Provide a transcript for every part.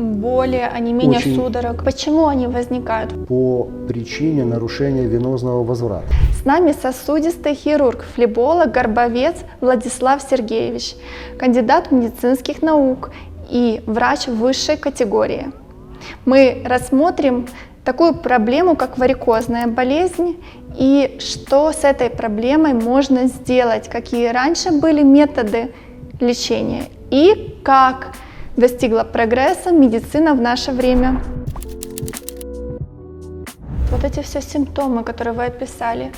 боли, онемение Очень. судорог. Почему они возникают? по причине нарушения венозного возврата. С нами сосудистый хирург, флеболог, горбовец Владислав Сергеевич, кандидат медицинских наук и врач высшей категории. Мы рассмотрим такую проблему, как варикозная болезнь, и что с этой проблемой можно сделать, какие раньше были методы лечения и как достигла прогресса медицина в наше время. Вот эти все симптомы, которые вы описали,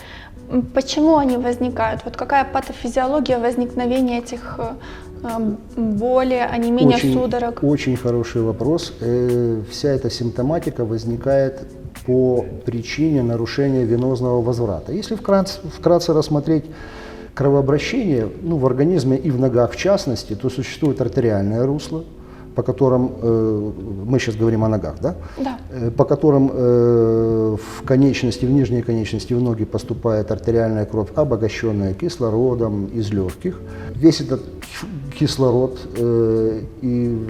почему они возникают? Вот какая патофизиология возникновения этих э, э, боли, онемения очень, судорог? очень хороший вопрос. Э, Вся эта симптоматика возникает по причине нарушения венозного возврата. Если вкратце, вкратце рассмотреть кровообращение ну, в организме и в ногах в частности, то существует артериальное русло, по которым, э, мы сейчас говорим о ногах, да? Да. Э, по которым э, в конечности, в нижней конечности, в ноги поступает артериальная кровь, обогащенная кислородом из легких. Весь этот кислород э, и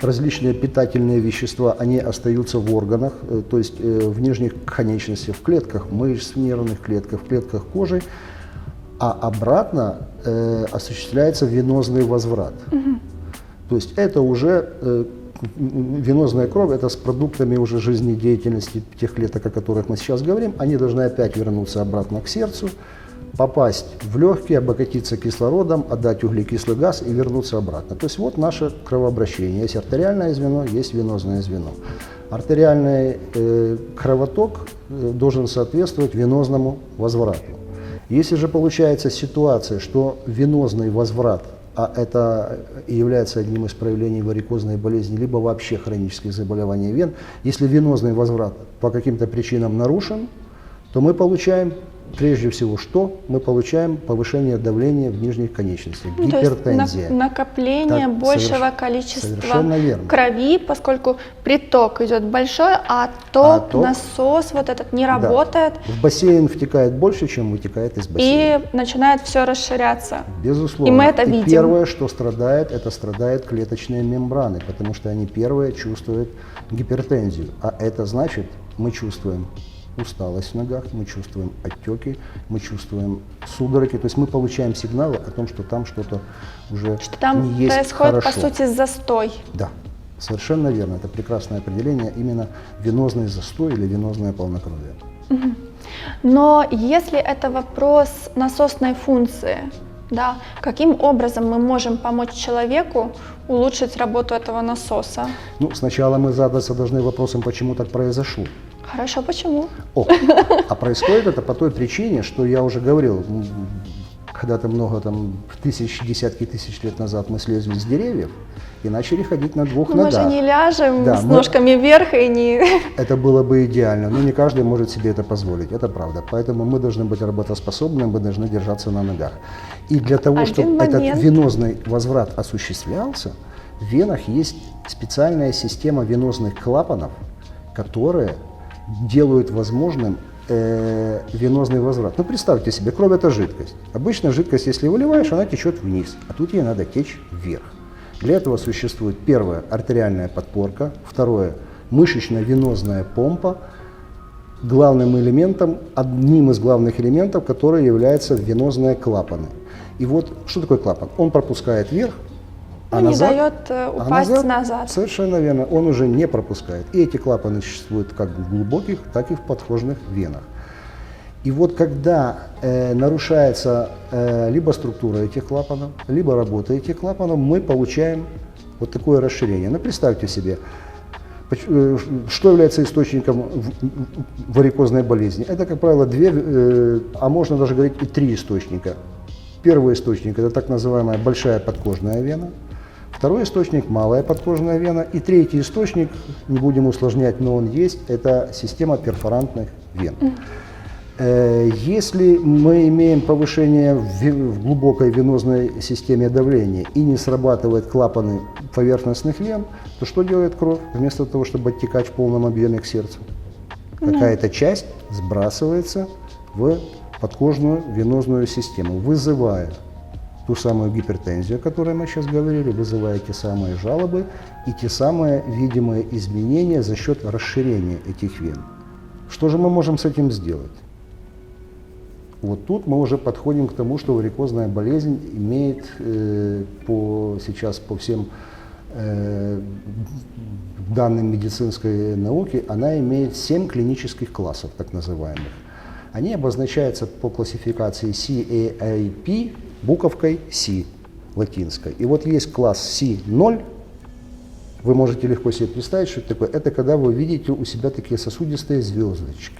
различные питательные вещества, они остаются в органах, э, то есть э, в нижних конечностях, в клетках мышц, в нервных клетках, в клетках кожи, а обратно э, осуществляется венозный возврат. То есть это уже э, венозная кровь, это с продуктами уже жизнедеятельности тех клеток, о которых мы сейчас говорим, они должны опять вернуться обратно к сердцу, попасть в легкие, обогатиться кислородом, отдать углекислый газ и вернуться обратно. То есть вот наше кровообращение. Есть артериальное звено, есть венозное звено. Артериальный э, кровоток э, должен соответствовать венозному возврату. Если же получается ситуация, что венозный возврат, а это является одним из проявлений варикозной болезни, либо вообще хронических заболеваний вен, если венозный возврат по каким-то причинам нарушен, то мы получаем прежде всего что? Мы получаем повышение давления в нижних конечностях, Ну, то есть гипертензия. на- накопление Так, большего соверш- количества крови, поскольку приток идет большой, а ток, А ток- насос вот этот не Да. работает, В бассейн втекает больше, чем вытекает из бассейна. и начинает все расширяться. Безусловно. И мы это видим. первое, что страдает, это страдают клеточные мембраны, потому что они первые чувствуют гипертензию. А это значит, мы чувствуем усталость в ногах, мы чувствуем отеки, мы чувствуем судороги. То есть мы получаем сигналы о том, что там что-то уже Что там не есть происходит, хорошо. по сути, застой. Да, совершенно верно. Это прекрасное определение, именно венозный застой или венозное полнокровие. Но если это вопрос насосной функции, да, каким образом мы можем помочь человеку улучшить работу этого насоса? Ну, сначала мы задаться должны вопросом, почему так произошло. Хорошо, почему? О, а происходит это по той причине, что я уже говорил, когда-то много там, тысяч, десятки тысяч лет назад мы слезли с деревьев и начали ходить на двух Ну, мы ногах. же не ляжем Да, с мы- ножками вверх и не... Это было бы идеально, но не каждый может себе это позволить, это правда. Поэтому мы должны быть работоспособны, мы должны держаться на ногах. И для того, Один чтобы этот момент. венозный возврат осуществлялся, в венах есть специальная система венозных клапанов, которые делают возможным э, венозный возврат. Ну, представьте себе, кровь – это жидкость. Обычно жидкость, если выливаешь, она течет вниз, а тут ей надо течь вверх. Для этого существует первое – артериальная подпорка, второе – мышечно-венозная помпа, главным элементом, одним из главных элементов, который является венозные клапаны. И вот что такое клапан? Он пропускает вверх, а не назад, дает э, а упасть назад. Совершенно верно, он уже не пропускает. И эти клапаны существуют как в глубоких, так и в подхожных венах. И вот когда э, нарушается э, либо структура этих клапанов, либо работа этих клапанов, мы получаем вот такое расширение. Ну, представьте себе, э, что является источником варикозной болезни. Это, как правило, две, э, а можно даже говорить и три источника. Первый источник – это так называемая большая подкожная вена. Второй источник – малая подкожная вена. И третий источник, не будем усложнять, но он есть, это система перфорантных вен. Э, Если мы имеем повышение в глубокой венозной системе давления и не срабатывают клапаны поверхностных вен, то что делает кровь? Вместо того, чтобы оттекать в полном объеме к сердцу, какая-то часть сбрасывается в подкожную венозную систему, вызывая ту самую гипертензию, о которой мы сейчас говорили, вызывает те самые жалобы и те самые видимые изменения за счет расширения этих вен. Что же мы можем с этим сделать? Вот тут мы уже подходим к тому, что варикозная болезнь имеет э, по, сейчас по всем э, данным медицинской науки, она имеет 7 клинических классов, так называемых. Они обозначаются по классификации CAAP буковкой C латинской. И вот есть класс C0, вы можете легко себе представить, что это такое. Это когда вы видите у себя такие сосудистые звездочки.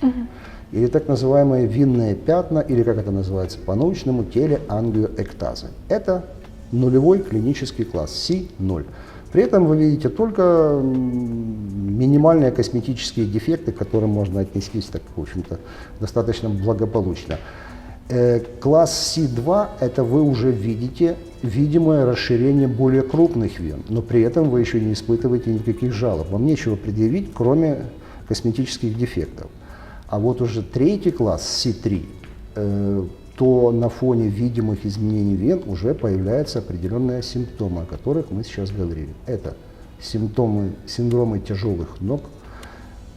Или так называемые винные пятна, или как это называется по-научному, телеангиоэктазы. Это нулевой клинический класс, C0. При этом вы видите только минимальные косметические дефекты, к которым можно отнестись так, в общем-то, достаточно благополучно. Э, Класс C2 – это вы уже видите видимое расширение более крупных вен, но при этом вы еще не испытываете никаких жалоб. Вам нечего предъявить, кроме косметических дефектов. А вот уже третий класс C3, э, то на фоне видимых изменений вен уже появляются определенные симптомы, о которых мы сейчас говорили. Это симптомы, синдромы тяжелых ног,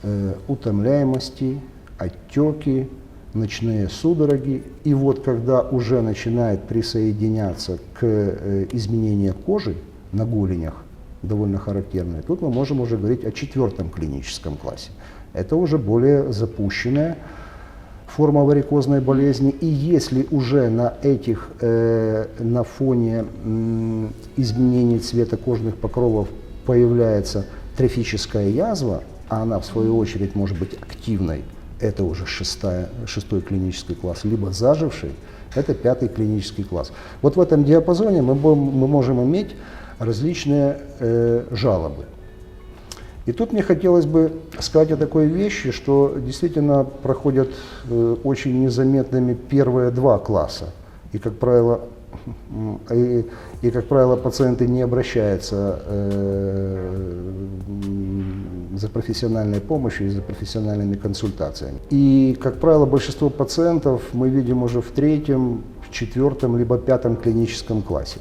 э, утомляемости, отеки, ночные судороги. И вот когда уже начинает присоединяться к э, изменению кожи на голенях, довольно характерные, тут мы можем уже говорить о четвертом клиническом классе. Это уже более запущенная форма варикозной болезни. И если уже на этих, э, на фоне м, изменений цвета кожных покровов появляется трофическая язва, а она в свою очередь может быть активной, это уже шестая, шестой клинический класс, либо заживший, это пятый клинический класс. Вот в этом диапазоне мы, будем- мы можем иметь различные э, жалобы. И тут мне хотелось бы сказать о такой вещи, что действительно проходят э, очень незаметными первые два класса. И, как правило, и, и, как правило, пациенты не обращаются э, за профессиональной помощью и за профессиональными консультациями. И, как правило, большинство пациентов мы видим уже в третьем, в четвертом, либо пятом клиническом классе.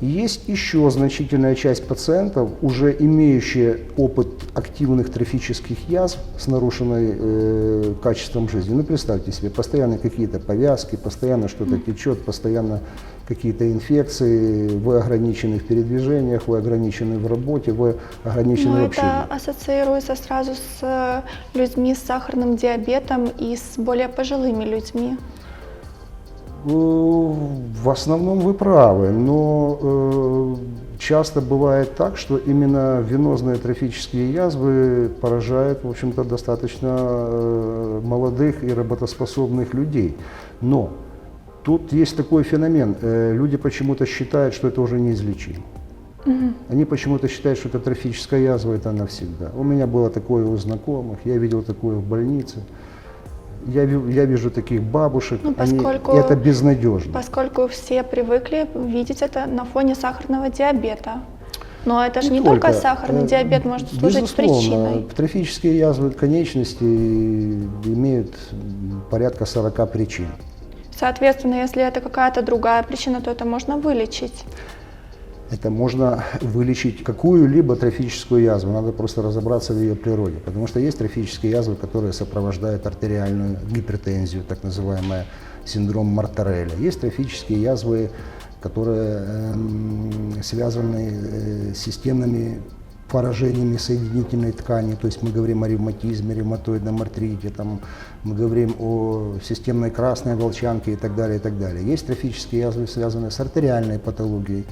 Есть еще значительная часть пациентов, уже имеющие опыт активных трофических язв с нарушенной э, качеством жизни. Ну, представьте себе, постоянно какие-то повязки, постоянно что-то течет, постоянно какие-то инфекции, вы ограничены в передвижениях, вы ограничены в работе, вы ограничены Но в общении. это ассоциируется сразу с э, людьми с сахарным диабетом и с более пожилыми людьми. Э, В основном вы правы, но э, часто бывает так, что именно венозные трофические язвы поражают, в общем-то, достаточно э, молодых и работоспособных людей. Но тут есть такой феномен. Люди почему-то считают, что это уже неизлечимо. Они почему-то считают, что это трофическая язва, это навсегда. У меня было такое у знакомых, я видел такое в больнице. Я, я вижу таких бабушек, Ну, они- это безнадежно. Поскольку все привыкли видеть это на фоне сахарного диабета. Но это же не, Не только, сахарный Э, диабет может служить причиной. Трофические язвы конечностей имеют порядка 40 причин. Соответственно, если это какая-то другая причина, то это можно вылечить. Это можно вылечить какую-либо трофическую язву, надо просто разобраться в ее природе. Потому что есть трофические язвы, которые сопровождают артериальную гипертензию, так называемый синдром Мартареля. Есть трофические язвы, которые эм, связаны э, с системными поражениями соединительной ткани, то есть мы говорим о ревматизме, ревматоидном артрите, там, мы говорим о системной красной волчанке и так далее, и так далее. Есть трофические язвы, связанные с артериальной патологией,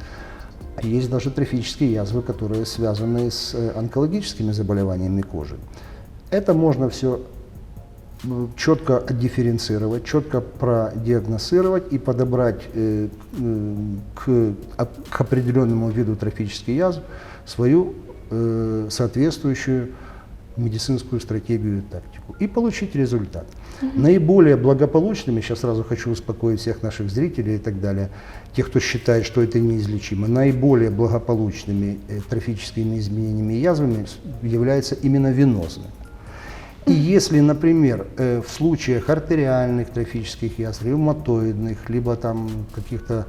есть даже трофические язвы, которые связаны с э, онкологическими заболеваниями кожи. Это можно все четко отдифференцировать, четко продиагностировать и подобрать э, к, оп- к определенному виду трофических язв свою э, соответствующую медицинскую стратегию и тактику и получить результат. Наиболее благополучными, сейчас сразу хочу успокоить всех наших зрителей и так далее, тех, кто считает, что это неизлечимо, наиболее благополучными э, трофическими изменениями и язвами являются именно венозные. И если, например, э, в случаях артериальных трофических язв, ревматоидных, либо там каких-то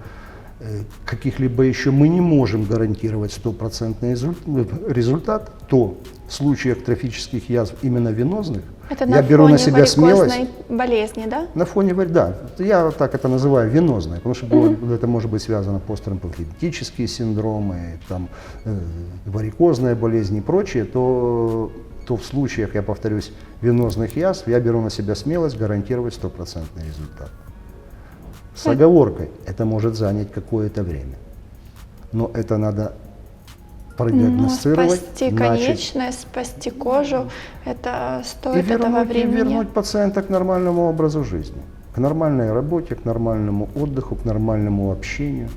каких-либо еще мы не можем гарантировать стопроцентный результ- результат, то в случаях трофических язв именно венозных Это я на беру на себя смелость. болезни, да? На фоне, да, я так это называю венозное, потому что было- это может быть связано посттромбофлебитические синдромы, там, э, варикозная болезнь и прочее, то, то в случаях, я повторюсь, венозных язв я беру на себя смелость гарантировать стопроцентный результат. С оговоркой, это может занять какое-то время, но это надо Но продиагностировать, Ну, спасти начать. конечность, спасти кожу, это и стоит этого вернуть, и времени. вернуть пациента к нормальному образу жизни, к нормальной работе, к нормальному отдыху, к нормальному общению.